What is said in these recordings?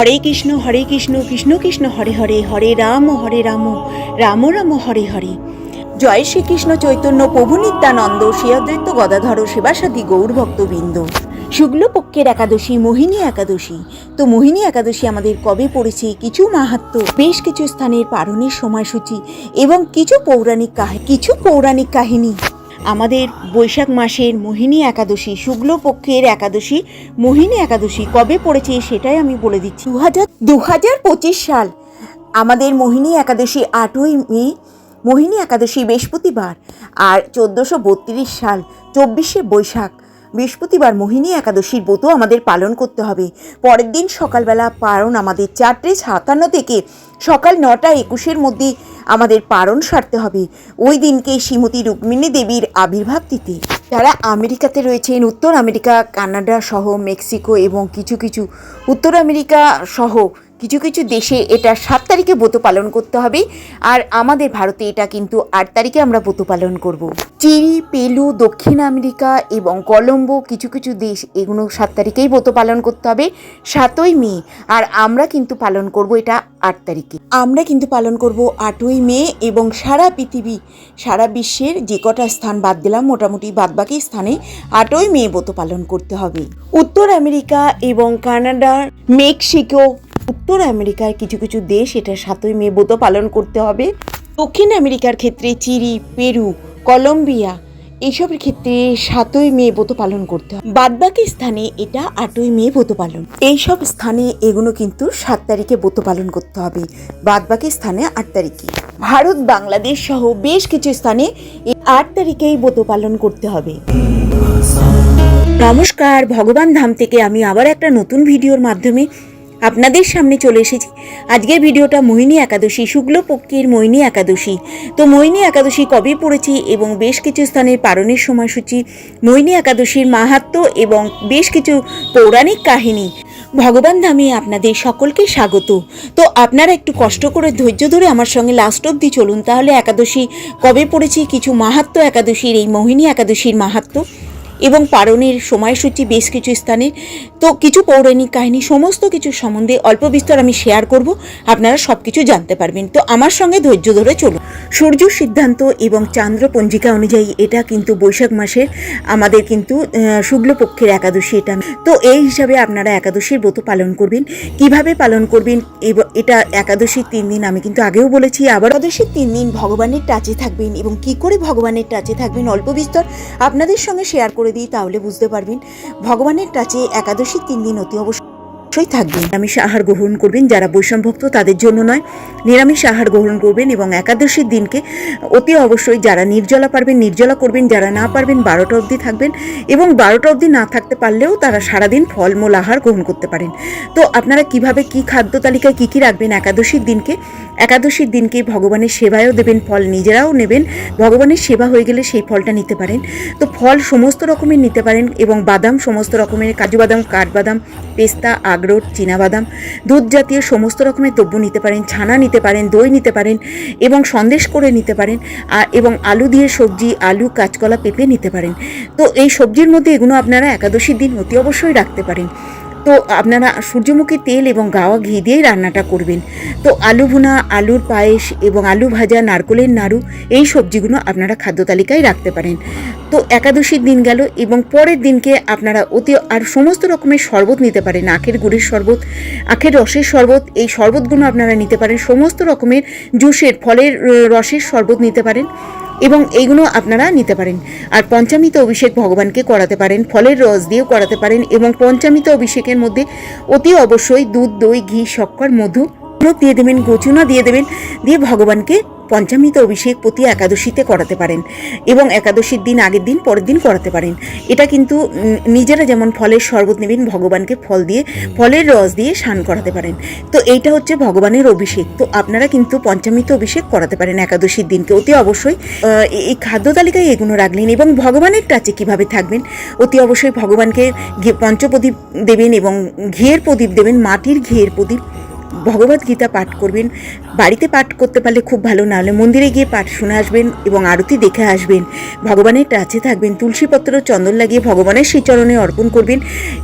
হরে কৃষ্ণ হরে কৃষ্ণ কৃষ্ণ কৃষ্ণ, হরে হরে হরে রাম হরে রাম রাম রাম, হরে হরে। জয় শ্রীকৃষ্ণ চৈতন্য প্রভু নিত্যানন্দ শ্রী অদ্বৈত গদাধর সেবাসাদী গৌরভক্তবৃন্দ শুক্লপক্ষের একাদশী, মোহিনী একাদশী। তো মোহিনী একাদশী আমাদের কবে পড়েছে, কিছু মাহাত্ম, বেশ কিছু স্থানের পালনের সময়সূচি এবং কিছু পৌরাণিক কাহিনী কিছু পৌরাণিক কাহিনী। আমাদের বৈশাখ মাসের মোহিনী একাদশী, শুক্লপক্ষের একাদশী, মোহিনী একাদশী কবে পড়েছে সেটাই আমি বলে দিচ্ছি। দু হাজার দু হাজার পঁচিশ সাল, আমাদের মোহিনী একাদশী আটই মে, মোহিনী একাদশী বৃহস্পতিবার আর চোদ্দোশো বত্রিশ সাল, চব্বিশে বৈশাখ। বৃহস্পতিবার মোহিনী একাদশীর ব্রতও আমাদের পালন করতে হবে। পরের দিন সকালবেলা পারণ আমাদের চারটে সাতান্ন থেকে সকাল নটা একুশের মধ্যে আমাদের পারণ সারতে হবে। ওই দিনকে শ্রীমতী রুক্মিণী দেবীর আবির্ভাব তিথি। যারা আমেরিকাতে রয়েছেন, উত্তর আমেরিকা, কানাডা সহ মেক্সিকো এবং কিছু কিছু উত্তর আমেরিকা সহ কিছু কিছু দেশে এটা সাত তারিখে ব্রত পালন করতে হবে। আর আমাদের ভারতে এটা কিন্তু আট তারিখে আমরা ব্রত পালন করব। চিলি, পেলু, দক্ষিণ আমেরিকা এবং কলম্বো কিছু কিছু দেশ এগুলো সাত তারিখেই ব্রত পালন করতে হবে, সাতই মে। আর আমরা কিন্তু পালন করব এটা আট তারিখে। আমরা কিন্তু পালন করব আটই মে এবং সারা পৃথিবী, সারা বিশ্বের যে কটা স্থান বাদ দিলাম, মোটামুটি বাদবাকি স্থানে আটই মে ব্রত পালন করতে হবে। উত্তর আমেরিকা এবং কানাডার মেক্সিকো উত্তর আমেরিকার কিছু কিছু দেশ এটা সাতই মে ব্রত পালন করতে হবে। দক্ষিণ আমেরিকার ক্ষেত্রে চিলি, পেরু, কলম্বিয়া এইসবের ক্ষেত্রে সাতই মে ব্রত পালন করতে হবে। বাদবাকি স্থানে এটা আটই মে ব্রত পালন। এইসব স্থানে এগুলো কিন্তু সাত তারিখে ব্রত পালন করতে হবে। বাদবাকি স্থানে আট তারিখে। ভারত, বাংলাদেশ সহ বেশ কিছু স্থানে আট তারিখেই ব্রত পালন করতে হবে। নমস্কার, ভগবান ধাম থেকে আমি আবার একটা নতুন ভিডিওর মাধ্যমে আপনাদের সামনে চলে এসেছি। আজকের ভিডিওটা মোহিনী একাদশী, শুক্লপক্ষের মোহিনী একাদশী। তো মোহিনী একাদশী কবে পড়েছি এবং বেশ কিছু স্থানের পালনের সময়সূচি, মোহিনী একাদশীর মাহাত্ম এবং বেশ কিছু পৌরাণিক কাহিনী, ভগবান ধামে আপনাদের সকলকে স্বাগত। তো আপনারা একটু কষ্ট করে ধৈর্য ধরে আমার সঙ্গে লাস্ট অবধি চলুন, তাহলে একাদশী কবে পড়েছি, কিছু মাহাত্ম একাদশীর, এই মোহিনী একাদশীর মাহাত্ম? এবং পালনের সময়সূচি, বেশ কিছু স্থানে। তো কিছু পৌরাণিক কাহিনী, সমস্ত কিছু সম্বন্ধে অল্প বিস্তর আমি শেয়ার করব। আপনারা সব কিছু জানতে পারবেন। তো আমার সঙ্গে ধৈর্য ধরে চলুন। সূর্য সিদ্ধান্ত এবং চান্দ্র পঞ্জিকা অনুযায়ী এটা কিন্তু বৈশাখ মাসের, আমাদের কিন্তু শুক্লপক্ষের একাদশী এটা। তো এই হিসাবে আপনারা একাদশীর ব্রত পালন করবেন। কীভাবে পালন করবেন? এটা একাদশীর তিন দিন আমি কিন্তু আগেও বলেছি। আবার একাদশীর তিন দিন ভগবানের টাচে থাকবেন এবং কি করে ভগবানের টাচে থাকবেন? অল্প বিস্তর আপনাদের সঙ্গে শেয়ার করে দিই তাহলে বুঝতে পারবেন। ভগবানের কাছে একাদশীর তিন দিন অতি অবশ্যই থাকবেন। নিরামিষ আহার গ্রহণ করবেন যারা বৈষম ভক্ত তাদের জন্য নয়। নিরামিষ আহার গ্রহণ করবেন এবং একাদশীর দিনকে অতি অবশ্যই যারা নির্জলা পারবেন, নির্জলা করবেন, যারা না পারবেন বারোটা অবধি থাকবেন এবং বারোটা অবধি না থাকতে পারলেও তারা সারাদিন ফলমূল আহার গ্রহণ করতে পারেন। তো আপনারা কীভাবে কি খাদ্য তালিকায় কী কী রাখবেন একাদশীর দিনকে? একাদশীর দিনকে ভগবানের সেবায়ও দেবেন, ফল নিজেরাও নেবেন। ভগবানের সেবা হয়ে গেলে সেই ফলটা নিতে পারেন। তো ফল সমস্ত রকমের নিতে পারেন এবং বাদাম সমস্ত রকমের, কাজু বাদাম, কাঠবাদাম, পেস্তা আখরোট বাদাম দুধ জাতীয় সমস্ত রকমের দ্রব্য নিতে পারেন, ছানা নিতে পারেন, দই নিতে পারেন এবং সন্দেশ করে নিতে পারেন এবং আলু দিয়ে সবজি, আলু, কাঁচকলা পেঁপে নিতে পারেন। তো এই সবজির মধ্যে এগুলো আপনারা একাদশীর দিন অতি অবশ্যই রাখতে পারেন। তো আপনারা সূর্যমুখী তেল এবং গাওয়া ঘি দিয়েই রান্নাটা করবেন। তো আলু ভুনা, আলুর পায়েস এবং আলু ভাজা, নারকোলের নাড়ু এই সবজিগুলো আপনারা খাদ্য তালিকায় রাখতে পারেন। তো একাদশীর দিন গেল এবং পরের দিনকে আপনারা অতি আর সমস্ত রকমের শরবত নিতে পারেন। আখের গুড়ের শরবত, আখের রসের শরবত, এই শরবতগুলো আপনারা নিতে পারেন। সমস্ত রকমের জুসের ফলের, রসের শরবত নিতে পারেন। এবং এইগুলো আপনারা নিতে পারেন। আর পঞ্চামৃত অভিষেক ভগবানকে করাতে পারেন, ফলের রস দিয়েও করাতে পারেন এবং পঞ্চামৃত অভিষেকের মধ্যে অতি অবশ্যই দুধ, দই, ঘি, শক্কর, মধু দিয়ে দেবেন, গোচুনা দিয়ে দেবেন, দিয়ে ভগবানকে পঞ্চামৃত অভিষেক প্রতি একাদশীতে করাতে পারেন এবং একাদশীর দিন আগের দিন পরের দিন করাতে পারেন। এটা কিন্তু নিজেরা যেমন ফলের শরবত নেবেন ভগবানকে ফল দিয়ে ফলের রস দিয়ে স্নান করাতে পারেন। তো এইটা হচ্ছে ভগবানের অভিষেক। তো আপনারা কিন্তু পঞ্চামৃত অভিষেক করাতে পারেন একাদশীর দিনকে। অতি অবশ্যই এই খাদ্য তালিকায় এগুলো রাখলেন এবং ভগবানের টাচে কীভাবে থাকবেন অতি অবশ্যই ভগবানকে পঞ্চপ্রদীপ দেবেন এবং ঘিয়ের প্রদীপ দেবেন মাটির ঘিয়ের প্রদীপ। ভগবত গীতা পাঠ করবেন, বাড়িতে পাঠ করতে পারলে খুব ভালো না হলে মন্দিরে গিয়ে পাঠ শুনে আসবেন এবং আরতি দেখে আসবেন। ভগবানের কাছে থাকবেন, তুলসীপত্র চন্দন লাগিয়ে ভগবানের শ্রীচরণে অর্পণ করবেন,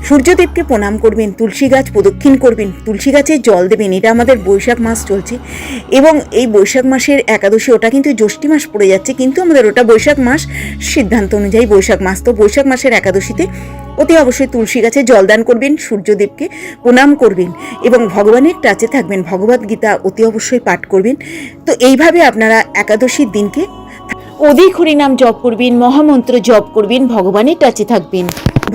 সূর্যদেবকে প্রণাম করবেন, তুলসী গাছ প্রদক্ষিণ করবেন, তুলসী গাছে জল দেবেন, এটা আমাদের বৈশাখ মাস চলছে। এবং এই বৈশাখ মাসের একাদশী, ওটা কিন্তু জ্যৈষ্ঠী মাস পড়ে যাচ্ছে, কিন্তু আমাদের ওটা বৈশাখ মাস সিদ্ধান্ত অনুযায়ী বৈশাখ মাস। তো বৈশাখ মাসের একাদশীতে অতি অবশ্যই তুলসী গাছে জলদান করবেন, সূর্যদেবকে প্রণাম করবেন এবং ভগবানের টাচে থাকবেন, ভগবত গীতা অতি অবশ্যই পাঠ করবেন। তো এইভাবে আপনারা একাদশীর দিনকে অধিক হরিনাম জপ করবেন, মহামন্ত্র জপ করবেন, ভগবানের টাচে থাকবেন।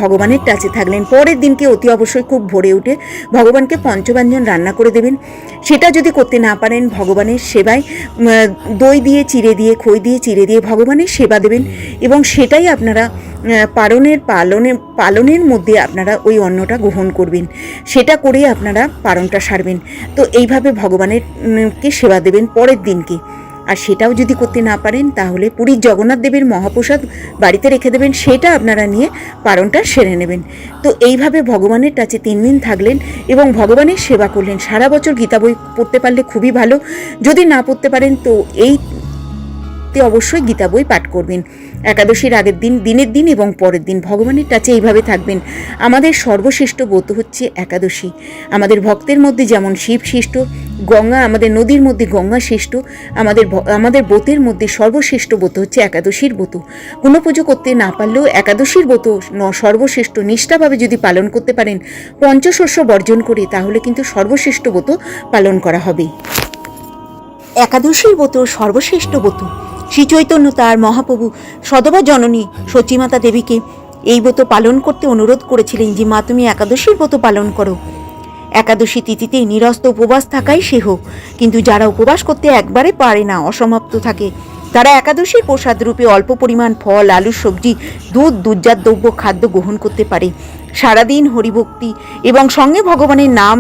ভগবানের টাচে থাকলেন। পরের দিনকে অতি অবশ্যই খুব ভোরে উঠে ভগবানকে পঞ্চব্যঞ্জন রান্না করে দেবেন। সেটা যদি করতে না পারেন, ভগবানের সেবায় দই দিয়ে, চিড়ে দিয়ে, খই দিয়ে, চিড়ে দিয়ে ভগবানের সেবা দেবেন এবং সেটাই আপনারা পালনের পালনের পালনের মধ্যে আপনারা ওই অন্নটা গ্রহণ করবেন। সেটা করে আপনারা পালনটা সারবেন। তো এইভাবে ভগবানের কে সেবা দেবেন পরের দিনকে। আর সেটাও যদি করতে না পারেন, তাহলে পুরীর জগন্নাথ দেবের মহাপ্রসাদ বাড়িতে রেখে দেবেন, সেটা আপনারা নিয়ে পারণটা সেরে নেবেন। তো এইভাবে ভগবানের কাছে তিন দিন থাকলেন এবং ভগবানের সেবা করলেন। সারা বছর গীতা বই পড়তে পারলে খুবই ভালো। যদি না পড়তে পারেন, তো এই অবশ্যই গীতা বই পাঠ করবেন। একাদশীর আগের দিন, দিনের দিন এবং পরের দিন ভগবানের কাছে এইভাবে থাকবেন। আমাদের সর্বশ্রেষ্ঠ ব্রত হচ্ছে একাদশী। আমাদের ভক্তের মধ্যে যেমন শিব শ্রেষ্ঠ গঙ্গা, আমাদের নদীর মধ্যে গঙ্গা শ্রেষ্ঠ, আমাদের আমাদের ব্রতের মধ্যে সর্বশ্রেষ্ঠ ব্রত হচ্ছে একাদশীর ব্রত কোনো পুজো করতে না পারলেও একাদশীর ব্রত ন- সর্বশ্রেষ্ঠ নিষ্ঠাভাবে যদি পালন করতে পারেন, পঞ্চশস্য বর্জন করে তাহলে কিন্তু সর্বশ্রেষ্ঠ ব্রত পালন করা হবে। একাদশীর ব্রত সর্বশ্রেষ্ঠ ব্রত শ্রী চৈতন্য তার মহাপ্রভু সদবা জননী সচিমাতা দেবীকে এই ব্রত পালন করতে অনুরোধ করেছিলেন যে, মা, তুমি একাদশীর ব্রত পালন করো। একাদশী তিথিতে নিরস্ত উপবাস থাকাই সেহ। কিন্তু যারা উপবাস করতে একবারে পারে না, অসমাপ্ত থাকে। তারা একাদশীর প্রসাদ রূপে অল্প পরিমাণ ফল আলু সবজি, দুধ দুধজাত দ্রব্য, খাদ্য গ্রহণ করতে পারে। সারাদিন হরিভক্তি এবং সঙ্গে ভগবানের নাম,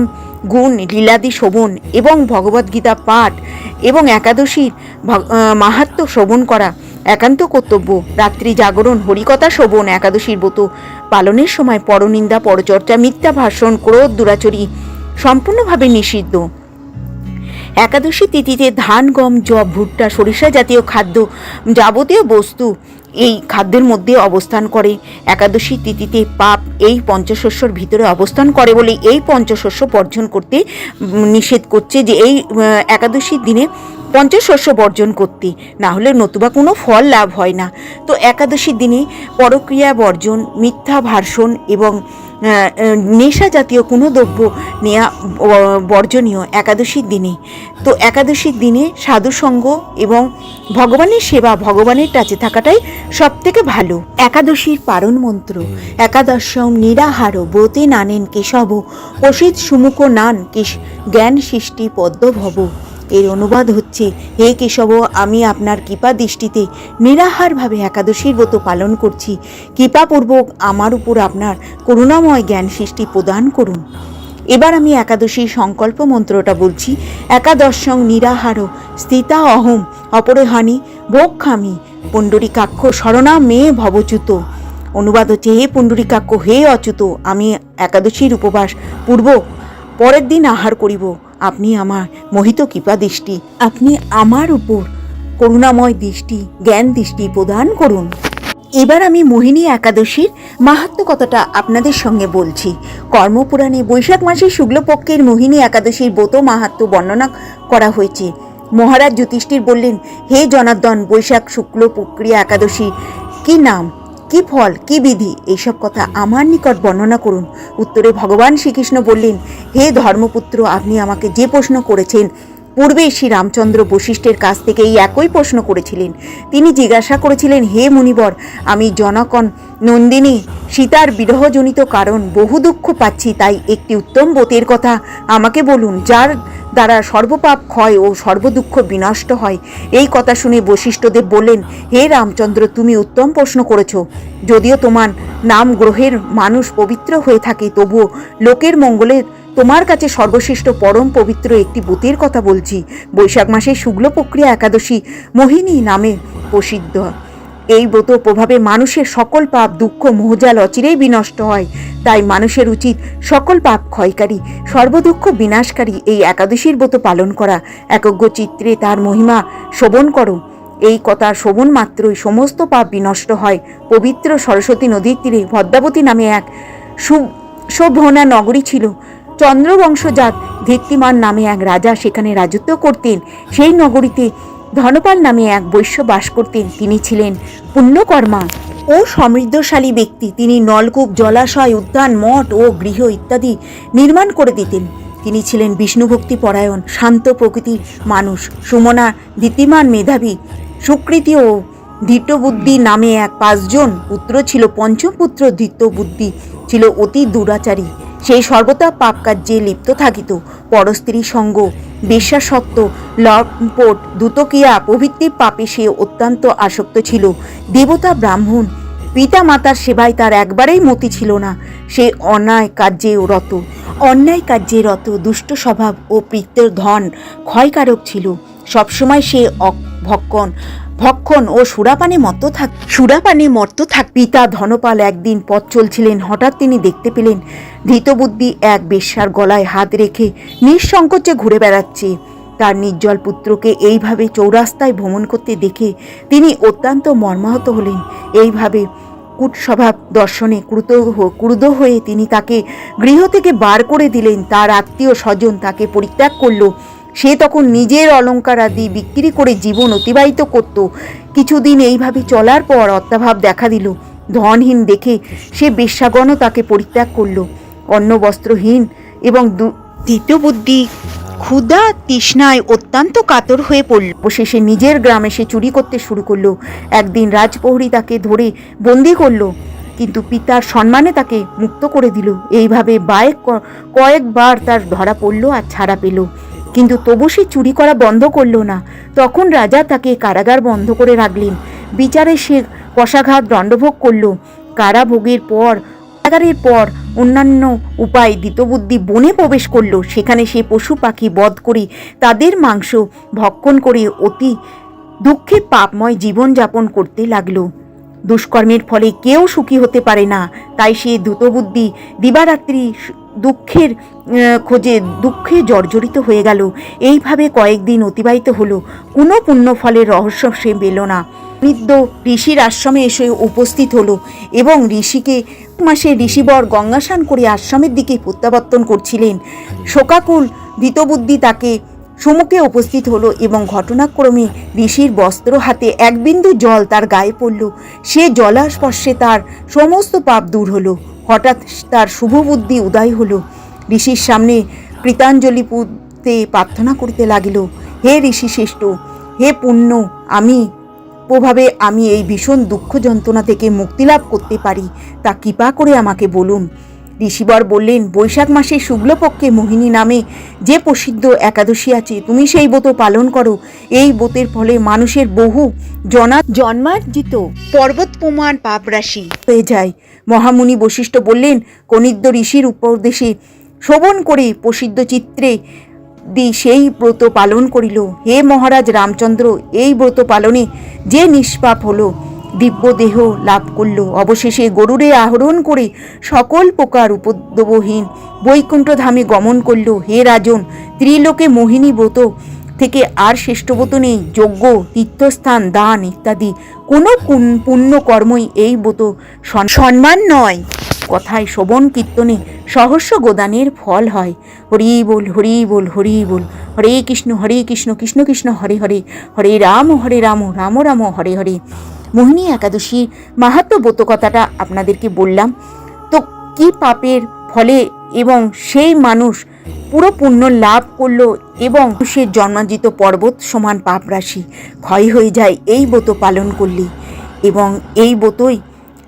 গুণ, লীলাদি শোভন এবং ভগবদ্গীতা পাঠ এবং একাদশীর মাহাত্ম্য শ্রবণ করা। একান্ত কর্তব্য। রাত্রি জাগরণ, হরিকথা শোভন, একাদশীর ব্রত। পালনের সময় পরনিন্দা, পরচর্চা, মিথ্যা ভাষণ, ক্রোধ, দুরাচরি সম্পূর্ণভাবে নিষিদ্ধ। একাদশী তিথিতে ধান, গম জব ভুট্টা, সরিষা জাতীয় খাদ্য যাবতীয় বস্তু এই খাদ্যের মধ্যে অবস্থান করে। একাদশী তিথিতে পাপ এই পঞ্চশস্যর ভিতরে অবস্থান করে বলে এই পঞ্চশস্য বর্জন করতে নিষেধ করছে যে এই একাদশীর দিনে পঞ্চশস্য বর্জন করতে। না হলে নতুবা কোনো ফল লাভ হয় না। তো একাদশীর দিনে পরক্রিয়া বর্জন মিথ্যা ভাষণ এবং নেশা জাতীয় কোনো দ্রব্য নেয়া বর্জনীয় একাদশীর দিনে। তো একাদশীর দিনে সাধুসঙ্গ এবং ভগবানের সেবা ভগবানের কাছে থাকাটাই সব থেকে ভালো। একাদশীর পারণ মন্ত্র একাদশম নিরাহার ব্রতে নানেন কেশব অসিত সুমুখ নান কেশ জ্ঞান সৃষ্টি পদ্মভব। এর অনুবাদ হচ্ছে, হে কেশব, আমি আপনার কৃপা দৃষ্টিতে নিরাহারভাবে একাদশীর ব্রত পালন করছি। কৃপাপূর্বক আমার উপর আপনার করুণাময় জ্ঞান সৃষ্টি প্রদান করুন। এবার আমি একাদশীর সংকল্প মন্ত্রটা বলছি, একাদশং নিরাহার স্থিতা অহম অপরহানি ভোক্ষামি পুণ্ডরিকাক্ষ শরণা মেয়ে ভবচ্যুত। অনুবাদ হচ্ছে, হে পুণ্ডরিকাক্ষ, হে অচ্যুত, আমি একাদশীর উপবাস পূর্ব পরের দিন আহার করিব। আপনি আমার মোহিত কৃপা দৃষ্টি, আপনি আমার উপর করুণাময় দৃষ্টি, জ্ঞান দৃষ্টি প্রদান করুন। এবার আমি মোহিনী একাদশীর মাহাত্ম কথাটা আপনাদের সঙ্গে বলছি। কর্মপুরাণে বৈশাখ মাসের শুক্লপক্ষের মোহিনী একাদশীর ব্রত মাহাত্ম বর্ণনা করা হয়েছে। মহারাজ যুধিষ্ঠির বললেন, হে জনার্দন, বৈশাখ শুক্ল প্রক্রিয়া একাদশী কি নাম? কি ফল, কি বিধি, এইসব কথা আমার নিকট বর্ণনা করুন। উত্তরে ভগবান শ্রীকৃষ্ণ বললেন, হে ধর্মপুত্র, আপনি আমাকে যে প্রশ্ন করেছেন, পূর্বে শ্রী রামচন্দ্র বশিষ্ঠের কাছ থেকে এই একই প্রশ্ন করেছিলেন। তিনি জিজ্ঞাসা করেছিলেন, হে মুনিবর, আমি জনকন নন্দিনী, সীতার বিরহজনিত কারণ, বহু দুঃখ পাচ্ছি, তাই একটি উত্তম ব্রতের কথা আমাকে বলুন, যার দ্বারা সর্বপাপ ক্ষয় ও সর্বদুঃখ বিনষ্ট হয়। এই কথা শুনে বশিষ্ঠদেব বললেন, হে রামচন্দ্র, তুমি উত্তম প্রশ্ন করেছ। যদিও তোমার নাম গ্রহের মানুষ পবিত্র হয়ে থাকে, তবুও লোকের মঙ্গলের তোমার কাছে সর্বশ্রেষ্ঠ পরম পবিত্র একটি বুতের কথা বলছি। বৈশাখ মাসের শুক্ল প্রক্রিয়া একাদশী মোহিনী নামে প্রসিদ্ধ। এই ব্রত প্রভাবে মানুষের সকল পাপ, দুঃখ মোহজাল অচিরেই বিনষ্ট হয়। তাই মানুষের উচিত সকল পাপ ক্ষয়কারী, সর্বদুঃখ বিনাশকারী এই একাদশীর ব্রত পালন করা। একজ্ঞ চিত্রে তার মহিমা শোভন করো। এই কথার শোভন মাত্রই সমস্ত পাপ বিনষ্ট হয়। পবিত্র সরস্বতী নদীর তীরে ভদ্রাবতী নামে এক সু- শোভনা নগরী ছিল। চন্দ্রবংশজাত ধীক্তিমান নামে এক রাজা সেখানে রাজত্ব করতেন। সেই নগরীতে ধনপাল নামে এক বৈশ্য বাস করতেন তিনি ছিলেন পুণ্যকর্মা ও সমৃদ্ধশালী ব্যক্তি। তিনি নলকূপ, জলাশয়, উদ্যান, মঠ ও গৃহ ইত্যাদি নির্মাণ করে দিতেন। তিনি ছিলেন বিষ্ণুভক্তি পরায়ণ, শান্ত প্রকৃতির মানুষ, সুমনা দ্বিতীমান মেধাবী, সুকৃতি ও ধৃতবুদ্ধি নামে এক পাঁচজন পুত্র ছিল। পঞ্চম পুত্র ধৃতবুদ্ধি ছিল অতি দুরাচারী। সেই সর্বদা পাপ কার্যে লিপ্ত থাকিত। পরস্ত্রী সঙ্গ বিশ্বাসত্ব লম্পট দুতকিয়া প্রভৃতি পাপে সে অত্যন্ত আসক্ত ছিল। দেবতা ব্রাহ্মণ পিতা মাতার সেবায় তার একবারেই মতি ছিল না। সে অন্যায় কার্যে রত। অন্যায় কার্যে রত দুষ্ট স্বভাব ও পিত্তের ধন ক্ষয়কারক ছিল। সবসময় সে ভক্ষণ ভক্ষণ ও সুরাপানে মত্ত থাক সুরাপানে মত্ত থাক। পিতা ধনপাল একদিন পথ চলছিলেন। হঠাৎ তিনি দেখতে পেলেন, ধৃতবুদ্ধি এক বেশ্যার গলায় হাত রেখে নিঃসংকোচে ঘুরে বেড়াচ্ছে। তার নির্জল পুত্রকে এইভাবে চৌরাস্তায় ভ্রমণ করতে দেখে তিনি অত্যন্ত মর্মাহত হলেন। এইভাবে কুটস্বভাব দর্শনে ক্রুত ক্রুদ্ধ হয়ে তিনি তাকে গৃহ থেকে বার করে দিলেন। তার আত্মীয় স্বজন তাকে পরিত্যাগ করল। সে তখন নিজের অলংকার আদি বিক্রি করে জীবন অতিবাহিত করত। কিছুদিন এইভাবে চলার পর অত্যাভাব দেখা দিল। ধনহীন দেখে সে বেশ্যাগণও তাকে পরিত্যাগ করল। অন্ন বস্ত্রহীন এবং বুদ্ধি ক্ষুধা তৃষ্ণায় অত্যন্ত কাতর হয়ে পড়ল। অবশেষে নিজের গ্রামে সে চুরি করতে শুরু করল। একদিন রাজপ্রহরী তাকে ধরে বন্দি করল কিন্তু পিতার সম্মানে তাকে মুক্ত করে দিল। এইভাবে বায়েক ক- কয়েকবার তার ধরা পড়ল আর ছাড়া পেল। কিন্তু তবু সে চুরি করা বন্ধ করল না। তখন রাজা তাকে কারাগার বন্ধ করে রাখলেন। বিচারে সে কষাঘাত দণ্ডভোগ করল। কারাভোগের পর, কারাগারের পর অন্যান্য উপায় দ্বিতবুদ্ধি বনে প্রবেশ করল। সেখানে সে পশু পাখি বধ করে তাদের মাংস ভক্ষণ করে অতি দুঃখে পাপময় জীবনযাপন করতে লাগল। দুষ্কর্মের ফলে কেউ সুখী হতে পারে না। তাই সে দ্রুতবুদ্ধি দিবারাত্রি দুঃখের খোঁজে দুঃখে জর্জরিত হয়ে গেল। এইভাবে কয়েকদিন অতিবাহিত হলো। কোনো পুণ্য ফলের রহস্য সে পেল না। বৃদ্ধ ঋষির আশ্রমে এসে উপস্থিত হলো এবং ঋষিকে মাসে ঋষিবর গঙ্গাসান করে আশ্রমের দিকে প্রত্যাবর্তন করছিলেন। শোকাকুল ধৃতবুদ্ধি তাকে সম্মুখে উপস্থিত হলো এবং ঘটনাক্রমে ঋষির বস্ত্র হাতে এক বিন্দু জল তার গায়ে পড়ল। সে জলাস্পর্শে তার সমস্ত পাপ দূর হলো। হঠাৎ তার শুভ বুদ্ধি উদয় হল। ঋষির সামনে কৃতাঞ্জলি পুঁতে প্রার্থনা করিতে লাগিল, হে ঋষি শ্রেষ্ঠ, হে পুণ্য, আমি প্রভাবে আমি এই ভীষণ দুঃখ যন্ত্রণা থেকে মুক্তি লাভ করতে পারি। তা কৃপা করে আমাকে বলুন ঋষিবর বললেন বৈশাখ মাসে শুক্লপক্ষে মোহিনী নামে যে প্রসিদ্ধ একাদশী আছে তুমি সেই ব্রত পালন করো। এই ব্রতের ফলে মানুষের বহু জনা জন্মার্জিত পর্বত প্রমাণ পাপ রাশি হয়ে যায়। মহামুনি বশিষ্ঠ বললেন কনিদ্য ঋষির উপদেশে শোভন করে প্রসিদ্ধ চিত্রে দি সেই ব্রত পালন করিল। হে মহারাজ রামচন্দ্র এই ব্রত পালনে যে নিষ্পাপ হলো দিব্য দেহ লাভ করল। অবশেষে গরুরে আহরণ করে সকল প্রকার উপদ্রবহীন বৈকুণ্ঠ ধামে গমন করল। হে রাজন, ত্রিলোকে মোহিনী ব্রত থেকে আর শ্রেষ্ঠ ব্রত নেই। যজ্ঞ, তীর্থস্থান, দান ইত্যাদি কোনো কুন- পুণ্য কর্মই এই ব্রত সম্মান নয়। কথায় শোভন কীর্তনে সহস্র গোদানের ফল হয়। হরি বল হরি বল হরি বল, হরে কৃষ্ণ হরে কৃষ্ণ কৃষ্ণ কৃষ্ণ, হরে হরে হরে রাম হরে রাম রাম রাম, হরে হরে। মোহিনী একাদশী মাহাত্ম কথাটা আপনাদেরকে বললাম। তো কি পাপের ফলে এবং সেই মানুষ পুরো পুণ্য লাভ করল এবং সে জন্মাজিত পর্বত সমান পাপ রাশি, ক্ষয় হয়ে যায়, এই ব্রত পালন করলে এবং এই ব্রতই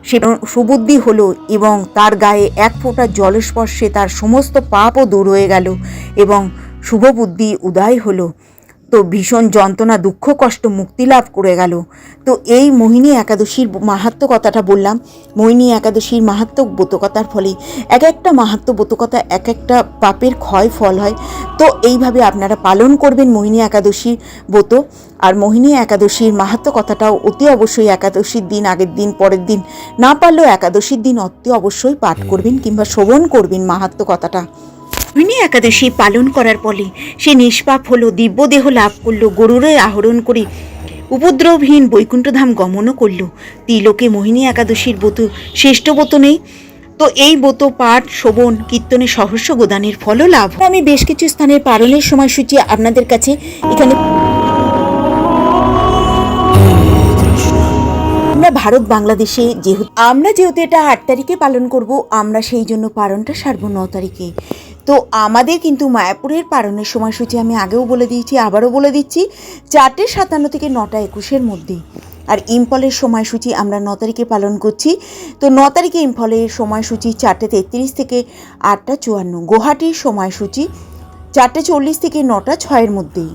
সে সুবুদ্ধি হলো এবং তার গায়ে এক ফোঁটা জলস্পর্শে তার সমস্ত পাপও দূর হয়ে গেল এবং শুভ বুদ্ধি উদয় হলো। তো ভীষণ যন্ত্রণা দুঃখ কষ্ট মুক্তি লাভ করে গেল। তো এই মোহিনী একাদশীর মাহাত্ম কথাটা বললাম। মোহিনী একাদশীর মাহাত্ম বোতকতার ফলে এক একটা মাহাত্ম বোতকতা এক একটা পাপের ক্ষয় ফল হয়। তো এইভাবে আপনারা পালন করবেন মোহিনী একাদশীর ব্রত। আর মোহিনী একাদশীর মাহাত্ম কথাটাও অতি অবশ্যই একাদশীর দিন আগের দিন পরের দিন না পারলেও একাদশীর দিন অতি অবশ্যই পাঠ করবেন কিংবা শ্রবণ করবেন মাহাত্ম কথাটা। মোহিনী একাদশী পালন করার ফলে সে নিষ্পাপ হলো, দিব্যদেহ লাভ করল, গরুরে আহরণ করে উপদ্রবহীন বৈকুণ্ঠধাম গমনও করল। তিলোকে মোহিনী একাদশীর ব্রত, শ্রেষ্ঠ ব্রত নেই। তো এই ব্রত, পাঠ শোভন কীর্তনে সহস্র গোদানের ফলও লাভ। আমি বেশ কিছু স্থানের পালনের সময়সূচি আপনাদের কাছে এখানে আমরা ভারত, বাংলাদেশে যেহেতু, আমরা যেহেতু এটা আট তারিখে পালন করব, আমরা সেই জন্য পালনটা সারবো ন তারিখে। তো আমাদের কিন্তু মায়াপুরের পারণের সময়সূচি আমি আগেও বলে দিয়েছি, আবারও বলে দিচ্ছি, চারটে সাতান্ন থেকে নটা একুশের মধ্যে। আর ইম্ফলের সময়সূচি আমরা ন তারিখে পালন করছি। তো ন তারিখে ইম্ফলের সময়সূচি চারটে তেত্রিশ থেকে আটটা চুয়ান্ন। গুয়াহাটির সময়সূচি চারটে চল্লিশ থেকে নটা ছয়ের মধ্যেই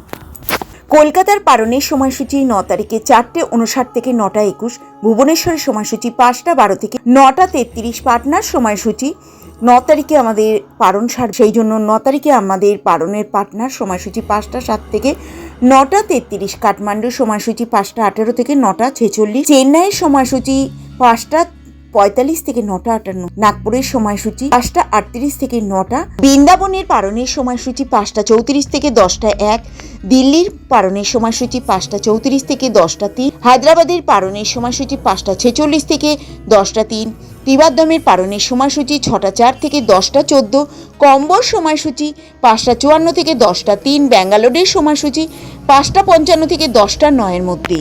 কলকাতার পালনের সময়সূচি ন তারিখে চারটে উনষাট থেকে নটা একুশ। ভুবনেশ্বরের সময়সূচি পাঁচটা বারো থেকে নটা তেত্রিশ। পাটনার সময়সূচি ন তারিখে আমাদের পারণ সার, সেই জন্য ন তারিখে আমাদের পারণের পাটনার সময়সূচি পাঁচটা সাত থেকে নটা তেত্রিশ, কাঠমান্ডুর সময়সূচি পাঁচটা আঠেরো থেকে নটা ছেচল্লিশ, চেন্নাইয়ের সময়সূচি পাঁচটা পঁয়তাল্লিশ থেকে নটা আটান্ন, নাগপুরের সময়সূচি পাঁচটা আটত্রিশ থেকে নটা, বৃন্দাবনের পারণের সময়সূচি পাঁচটা চৌত্রিশ থেকে দশটা এক, দিল্লির পারণের সময়সূচি পাঁচটা চৌত্রিশ থেকে দশটা তিন, হায়দ্রাবাদের পারণের সময়সূচি পাঁচটা ছেচল্লিশ থেকে দশটা তিন ত্রিবাদ্যমের পারণের সময়সূচি ছটা চার থেকে দশটা চোদ্দ কম্বর সময়সূচি পাঁচটা চুয়ান্ন থেকে দশটা তিন, ব্যাঙ্গালোরের সময়সূচি পাঁচটা পঞ্চান্ন থেকে দশটা নয়ের মধ্যে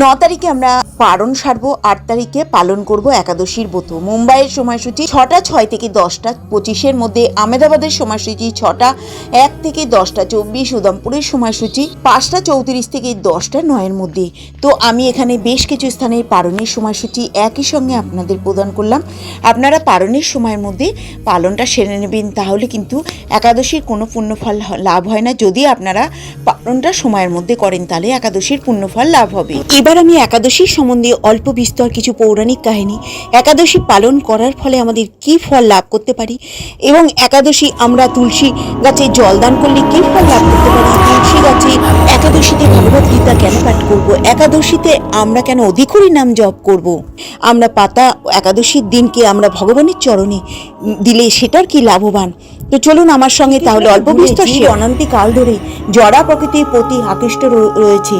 ন তারিখে আমরা পালন সারবো, আট তারিখে পালন করব একাদশীর ব্রত। মুম্বাইয়ের সময়সূচি ছটা, ছয় থেকে দশটা, পঁচিশের মধ্যে আমেদাবাদের সময়সূচি ছটা, এক থেকে দশটা, চব্বিশ, উদমপুরের সময়সূচি পাঁচটা, চৌত্রিশ থেকে দশটা, নয়ের মধ্যে। তো আমি এখানে বেশ কিছু স্থানে পালনের সময়সূচি একই সঙ্গে আপনাদের প্রদান করলাম। আপনারা পালনের সময়ের মধ্যে পালনটা সেরে নেবেন, তাহলে কিন্তু একাদশীর কোনো পুণ্যফল লাভ হয় না। যদি আপনারা পালনটা সময়ের মধ্যে করেন, তাহলে একাদশীর পুণ্যফল লাভ হবে। এবার আমি একাদশীর সম্বন্ধে অল্প বিস্তর কিছু পৌরাণিক কাহিনী একাদশী পালন করার ফলে আমাদের কি ফল লাভ করতে পারি? এবং একাদশী আমরা তুলসী গাছে জল দান করলে কি ফল লাভ করতে পারি? তুলসী গাছে একাদশীতে ভগবত গীতা কেন পাঠ করব? একাদশীতে আমরা কেন অধিকরী নাম জপ করব? আমরা পাতা একাদশীর দিনকে আমরা ভগবানের চরণে দিলে সেটার কি লাভবান? তো চলুন আমার সঙ্গে তাহলে অল্প বিস্তর সে অনন্তিকাল ধরে জড়া প্রকৃতির প্রতি আকৃষ্ট রয়েছে।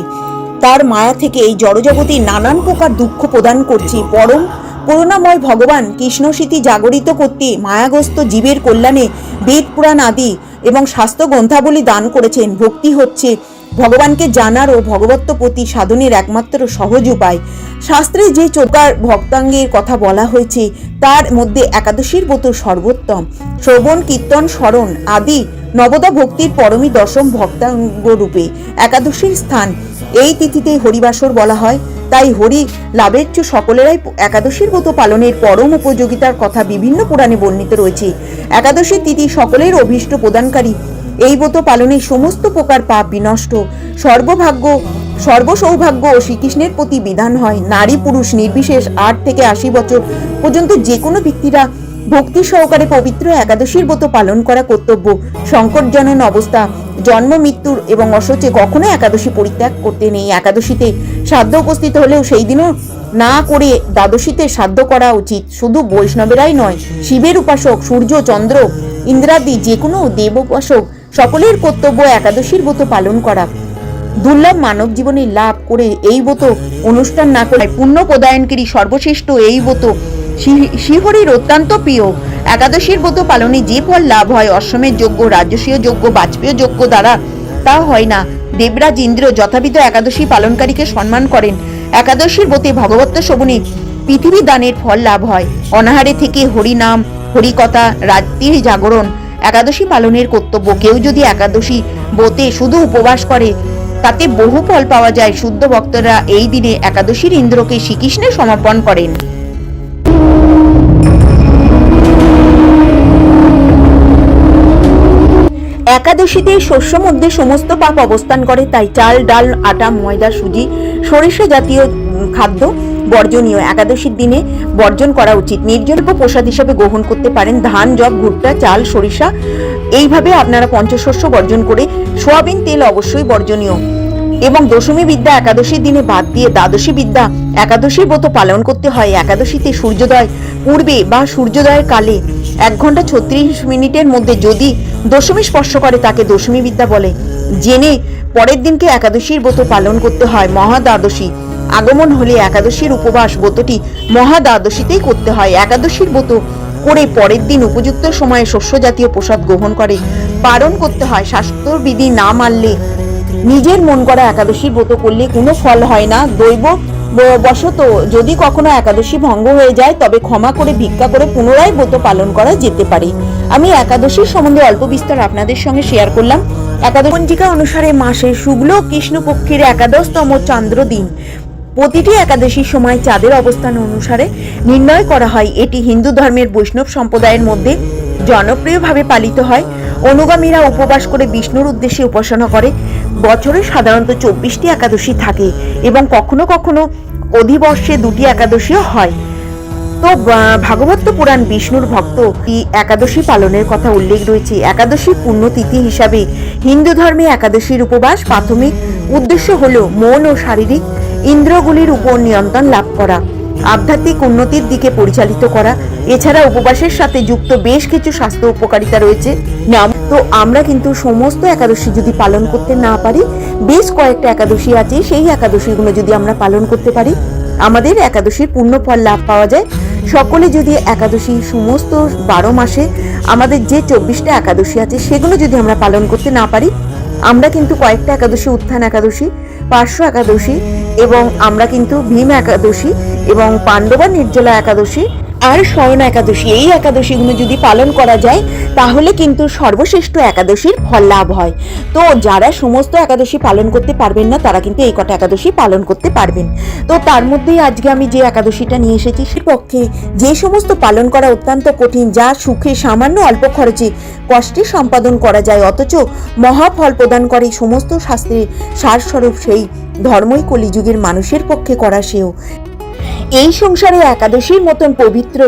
তার মায়া থেকে এই জড়জগতে নানান প্রকার দুঃখ প্রদান করছে। পরম করুণাময় ভগবান কৃষ্ণ স্মৃতি জাগরিত করতে মায়াগ্রস্ত জীবের কল্যাণে বেদ পুরাণ আদি এবং স্বাস্থ্য গ্রন্থাবলী দান করেছেন। ভক্তি হচ্ছে ভগবানকে জানার ও ভগবত্ব প্রতি সাধনের একমাত্র সহজ উপায়। শাস্ত্রে যে চোদ্দার ভক্তাঙ্গের কথা বলা হয়েছে, তার মধ্যে একাদশীর ব্রত সর্বোত্তম। শ্রবণ, কীর্তন, স্মরণ আদি নবদা ভক্তির পরমী দশম ভক্তাঙ্গ রূপে একাদশীর স্থান। এই তিথিতে হরিবাসর বলা হয়। তাই হরি লাভেচ্ছু সকলেরাই একাদশীর ব্রত পালনের পরম উপযোগিতার কথা বিভিন্ন পুরাণে বর্ণিত রয়েছে। একাদশীর তিথি সকলের অভীষ্ট প্রদানকারী। এই ব্রত পালনে সমস্ত প্রকার পাপ বিনষ্ট। সর্বভাগ্য, সর্বসৌভাগ্য ও শ্রীকৃষ্ণের প্রতি বিধান হয়। নারী পুরুষ নির্বিশেষ আট থেকে আশি বছর পর্যন্ত যে কোনো ব্যক্তিরা ভক্তি সহকারে পবিত্র একাদশীর ব্রত পালন করা কর্তব্য। সংকটজনন অবস্থা। জন্ম, মৃত্যুর এবং অসচে কখনো একাদশী পরিত্যাগ করতে নেই। একাদশীতে সাধ্য উপস্থিত হলেও সেই দিনও না করে দ্বাদশীতে সাধ্য করা উচিত। শুধু বৈষ্ণবেরাই নয়, শিবের উপাসক, সূর্য, চন্দ্র, ইন্দ্রাদি যে কোনো দেব উপাসক, সকলের কর্তব্য একাদশীর ব্রত পালন করা। দুর্লভ মানব জীবনে লাভ করে এই ব্রত অনুষ্ঠান না করে পুণ্য প্রদায়নকারী সর্বশ্রেষ্ঠ এই ব্রত শ্রীহরির অত্যন্ত প্রিয়। একাদশীর ব্রত পালনে যে ফল লাভ হয় অশ্বমের যোগ্য রাজস্বীয় যোগ্য বাজপেয় যোগ্য দ্বারা, তা হয় না। দেবরাজ ইন্দ্র যথাবিধ একাদশী পালনকারীকে সম্মান করেন। একাদশীর ব্রতে ভগবত্ব শোভনে পৃথিবী দানের ফল লাভ হয়। অনাহারে থেকে হরি নাম হরিকথা, রাত্রির জাগরণ। একাদশী পালনের কর্তব্য, কেউ যদি একাদশী ব্রতে শুধু উপবাস করে, তাতে বহু ফল পাওয়া যায়। শুদ্ধ ভক্তরা এই দিনে একাদশীর ইন্দ্রকে শ্রীকৃষ্ণে সমর্পণ করেন। একাদশীতে শস্য মধ্যে সমস্ত পাপ অবস্থান করে, তাই চাল, ডাল, আটা, ময়দা, সুজি, সরিষা জাতীয় খাদ্য বর্জনীয়। একাদশীর দিনে বর্জন করা উচিত। নির্জল্প প্রসাদ হিসাবে গ্রহণ করতে পারেন ধান জব ভুট্টা, চাল, সরিষা। এইভাবে আপনারা পঞ্চশস্য বর্জন করে সোয়াবিন তেল অবশ্যই বর্জনীয়। এবং দশমী বিদ্যা একাদশীর দিনে বাদ দিয়ে দ্বাদশী বিদ্যা একাদশীর ব্রত পালন করতে হয়। একাদশীতে সূর্যোদয় পূর্বে বা সূর্যোদয়ের কালে এক ঘণ্টা ছত্রিশ মিনিটের মধ্যে যদি দশমী স্পর্শ করে তাকে দশমী বিদ্যা বলে। জেনে পরের দিনকে একাদশীর ব্রত পালন করতে হয় মহা দ্বাদশী আগমন হলে একাদশীর উপবাস ব্রতটি মহা দ্বাদশীতেই করতে হয়। একাদশীর ব্রত করে পরের দিন উপযুক্ত সময়ে শস্য জাতীয় প্রসাদ গ্রহণ করে। পালন করতে হয়। শাস্ত্রবিধি না মানলে নিজের মন করা একাদশীর ব্রত করলে কোনো ফল হয় না। দৈব বশত যদি কখনো একাদশী ভঙ্গ হয়ে যায়, তবে ক্ষমা করে ভিক্ষা করে পুনরায় ব্রত পালন করা যেতে পারে। আমি একাদশীর সম্বন্ধে অল্প বিস্তার আপনাদের সঙ্গে শেয়ার করলাম। একাদশ পঞ্জিকা অনুসারে মাসে শুক্ল কৃষ্ণপক্ষের একাদশতম চন্দ্র দিন। প্রতিটি একাদশীর সময় চাঁদের অবস্থান অনুসারে নির্ণয় করা হয়। এটি হিন্দু ধর্মের বৈষ্ণব সম্প্রদায়ের মধ্যে জনপ্রিয়ভাবে পালিত হয়। অনুগামীরা উপবাস করে বিষ্ণুর উদ্দেশ্যে উপাসনা করে। বছরে সাধারণত চব্বিশটি একাদশী থাকে এবং কখনো কখনো অধিবর্ষে দুটি একাদশীও হয়। তো ভাগবত পুরাণ বিষ্ণুর ভক্ত এই একাদশী পালনের কথা উল্লেখ রয়েছে। একাদশী পুণ্যতিথি হিসাবে হিন্দু ধর্মে একাদশীর উপবাস প্রাথমিক উদ্দেশ্য হল মন ও শারীরিক ইন্দ্রগুলির উপর নিয়ন্ত্রণ লাভ করা, আধ্যাত্মিক উন্নতির দিকে পরিচালিত করা। এছাড়া উপবাসের সাথে যুক্ত বেশ কিছু স্বাস্থ্য উপকারিতা রয়েছে। নাম তো আমরা কিন্তু সমস্ত একাদশী যদি পালন করতে না পারি, বেশ কয়েকটা একাদশী আছে, সেই একাদশীগুলো যদি আমরা পালন করতে পারি, আমাদের একাদশীর পূর্ণ ফল লাভ পাওয়া যায়। সকলে যদি একাদশী সমস্ত বারো মাসে আমাদের যে চব্বিশটা একাদশী আছে, সেগুলো যদি আমরা পালন করতে না পারি, আমরা কিন্তু কয়েকটা একাদশী, উত্থান একাদশী, পার্শ্ব একাদশী এবং আমরা কিন্তু ভীম একাদশী এবং পাণ্ডবা নির্জলা একাদশী আর স্বয়ন একাদশী। এই একাদশীগুলো যদি পালন করা যায়, তাহলে কিন্তু সর্বশ্রেষ্ঠ একাদশীর ফল লাভ হয়। তো যারা সমস্ত একাদশী পালন করতে পারবেন না, তারা কিন্তু এই কটা একাদশী পালন করতে পারবেন। তো তার মধ্যেই আজকে আমি যে একাদশীটা নিয়ে এসেছি, সে পক্ষে যে সমস্ত পালন করা অত্যন্ত কঠিন, যা সুখে সামান্য অল্প খরচে কষ্টে সম্পাদন করা যায়, অথচ মহাফল প্রদান করে সমস্ত শাস্ত্রের সারস্বরূপ সেই ধর্মই কলিযুগের মানুষের পক্ষে করা সেও। এই সংসারে একাদশীর মতন পবিত্র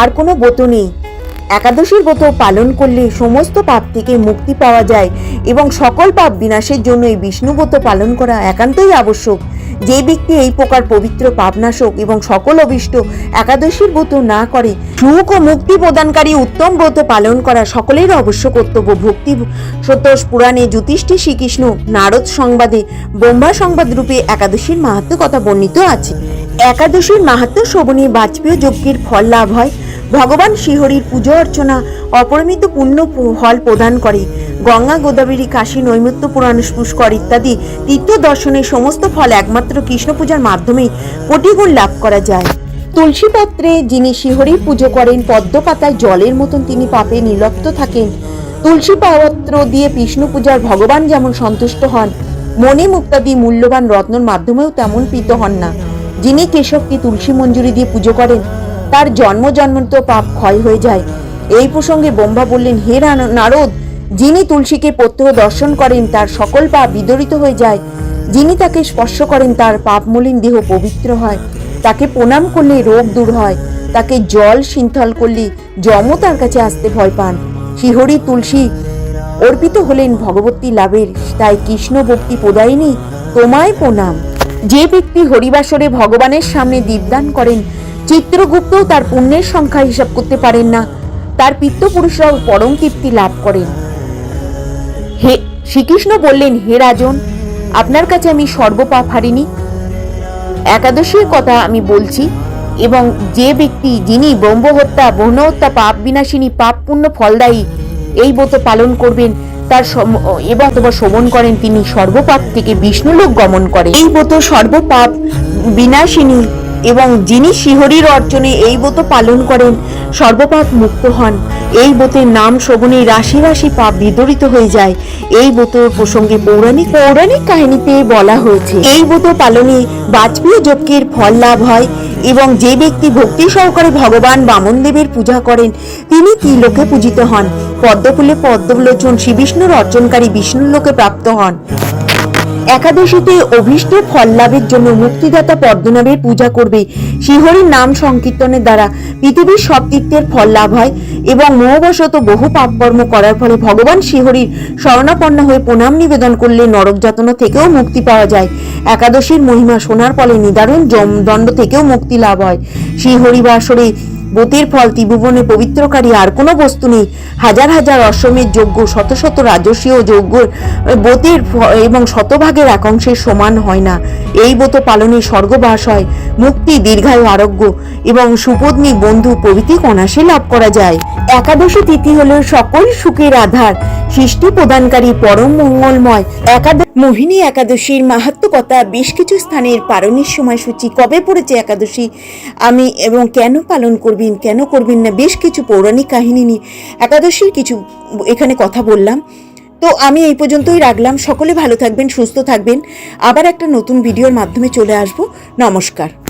আর কোনো ব্রত নেই। একাদশীর ব্রত পালন করলে সমস্ত পাপ থেকে মুক্তি পাওয়া যায় এবং সকল পাপ বিনাশের জন্য এই বিষ্ণু ব্রত পালন করা একান্তই আবশ্যক। যে ব্যক্তি এই প্রকার পবিত্র পাপনাশক এবং সকল অভিষ্ট একাদশীর ব্রত না করে, সুখ ও মুক্তি প্রদানকারী উত্তম ব্রত পালন করা সকলের অবশ্য কর্তব্য। ভক্তি সতোষ পুরাণে জ্যোতিষ্ঠী শ্রীকৃষ্ণ নারদ সংবাদে ব্রহ্মা সংবাদ রূপে একাদশীর মাহাত্ম কথা বর্ণিত আছে। একাদশীর মাহাত্ম শ্রবণে বাজপেয় যজ্ঞের ফল লাভ হয়। ভগবান শ্রীহরির পুজো অর্চনা অপরিমিত পুণ্য ফল প্রদান করে। গঙ্গা, গোদাবরী, কাশী নৈমিত্য পুরাণ, পুষ্কর ইত্যাদি তীর্থ দর্শনের সমস্ত ফল একমাত্র কৃষ্ণ পূজার মাধ্যমেই কোটি গুণ লাভ করা যায়। তুলসী পত্রে যিনি শিহরির পুজো করেন, পদ্ম পাতায় জলের মতন তিনি পাপে নিলপ্ত থাকেন। তুলসী পত্র দিয়ে বিষ্ণু পূজার ভগবান যেমন সন্তুষ্ট হন, মনে মুক্তাদি মূল্যবান রত্নর মাধ্যমেও তেমন প্রীত হন না। যিনি কেশবকে তুলসী মঞ্জুরি দিয়ে পুজো করেন, তার জন্ম জন্মান্তর পাপ ক্ষয় হয়ে যায়। এই প্রসঙ্গে ব্রহ্মা বললেন, হে নারদ, যিনি তুলসীকে প্রত্যহ দর্শন করেন, তার সকল পাপ বিদরিত হয়ে যায়। যিনি তাকে স্পর্শ করেন, তার পাপ মলিন দেহ পবিত্র হয়। তাকে প্রণাম করলে রোগ দূর হয়। তাকে জল সিন্থল করলে যমও তার কাছে আসতে ভয় পান। শিহরি তুলসী অর্পিত হলেন ভগবতী লাভের। তাই কৃষ্ণ ভক্তি প্রদায়িনী তোমায় প্রণাম। যে ব্যক্তি হরিবাসরে ভগবানের সামনে দীপদান করেন চিত্রগুপ্তও তার পুণ্যের সংখ্যা হিসাব করতে পারেন না। তার পিত্তপুরুষরাও পরম তৃপ্তি লাভ করেন। হে, শ্রীকৃষ্ণ বললেন, হে রাজন, আপনার কাছে আমি সর্বপাপ হারিনি। একাদশীর কথা আমি বলছি, এবং যে ব্যক্তি যিনি ব্রহ্মহত্যা বর্ণহত্যা পাপ বিনাশিনী, পাপ পুণ্য ফলদায়ী, এই ব্রত পালন করবেন তার এবং অথবা শোভন করেন তিনি সর্বপাপ থেকে বিষ্ণুলোক গমন করেন। এই মতো সর্বপাপ বিনাশিনী এবং যিনি শিহরির অর্চনে এই ব্রত পালন করেন, সর্বপাপ মুক্ত হন। এই ব্রতের নাম শ্রবণে রাশি রাশি পাপ বিদরিত হয়ে যায়। এই ব্রত প্রসঙ্গে পৌরাণিক পৌরাণিক কাহিনীতে বলা হয়েছে, এই ব্রত পালনে বাজপেয়ী যজ্ঞের ফল লাভ হয় এবং যে ব্যক্তি ভক্তি সহকারে ভগবান বামনদেবের পূজা করেন, তিনি ত্রিলোকে পূজিত হন। পদ্মফুলে পদ্মলোচন শ্রী বিষ্ণুর অর্চনকারী বিষ্ণুর লোকে প্রাপ্ত হন। একাদশীতে অভীষ্ট ফল লাভের জন্য মুক্তিদাতা পদ্মনাভের পূজা করবে। শিহরির নাম সংকীর্তনের দ্বারা পৃথিবীর সব তীর্থের ফল লাভ হয় এবং মোহবশত বহু পাপ পাপকর্ম করার ফলে ভগবান শিহরির শরণাপন্ন হয়ে প্রণাম নিবেদন করলে নরক যাতনা থেকেও মুক্তি পাওয়া যায়। একাদশীর মহিমা শোনার ফলে নিদারুণ দণ্ড থেকেও মুক্তি লাভ হয়। শ্রীহরি বাসরে বোতের ফল ত্রিভুবনে পবিত্রকারী আর কোনো বস্তু নেই। হাজার হাজার অশ্বমের যজ্ঞ, শত শত রাজস্বীয় যজ্ঞ বোতের এবং শতভাগের একাংশের সমান হয় না। এই ব্রত পালনে স্বর্গবাস হয়, মুক্তি, দীর্ঘায়ু, আরোগ্য এবং সুপত্নী বন্ধু প্রভৃতি অনাসে লাভ করা যায়। একাদশী তিথি হল সকল সুখের আধার। সৃষ্টি প্রদানকারী পরম মঙ্গলময়। একাদশ মোহিনী একাদশীর মাহাত্মকতা বেশ কিছু স্থানের পালনের সময়সূচি কবে পড়েছে একাদশী? আমি এবং কেন পালন করবেন কেন করবেন না? বেশ কিছু পৌরাণিক কাহিনী নিয়ে একাদশীর কিছু এখানে কথা বললাম। তো আমি এই পর্যন্তই রাখলাম। সকলে ভালো থাকবেন, সুস্থ থাকবেন। আবার একটা নতুন ভিডিওর মাধ্যমে চলে আসব। নমস্কার।